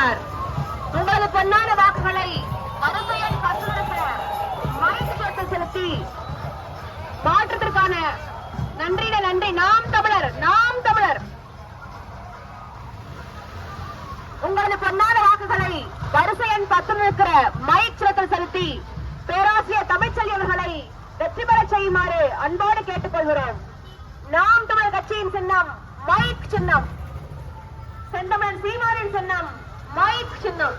பெறுவார் உங்களது பொன்னான வாக்குகளை செலுத்தி மாற்றத்திற்கான நன்றியிட நன்றி. நாம் தமிழர் நாம் தமிழர். உங்களது பொன்னான வாக்குகளை வரிசை எண் பத்தில் இருக்கிற மைக் சுரத்தில் செலுத்தி பேராசிரியர் தமிழ்ச்செல்வி அவர்களை வெற்றி பெற செய்யுமாறு அன்போடு கேட்டுக்கொள்கிறோம். நாம் தமிழர் கட்சியின் சின்னம் மைக் சின்னம் செந்தமிழன் சீமானின் சின்னம் மைக் சின்னம்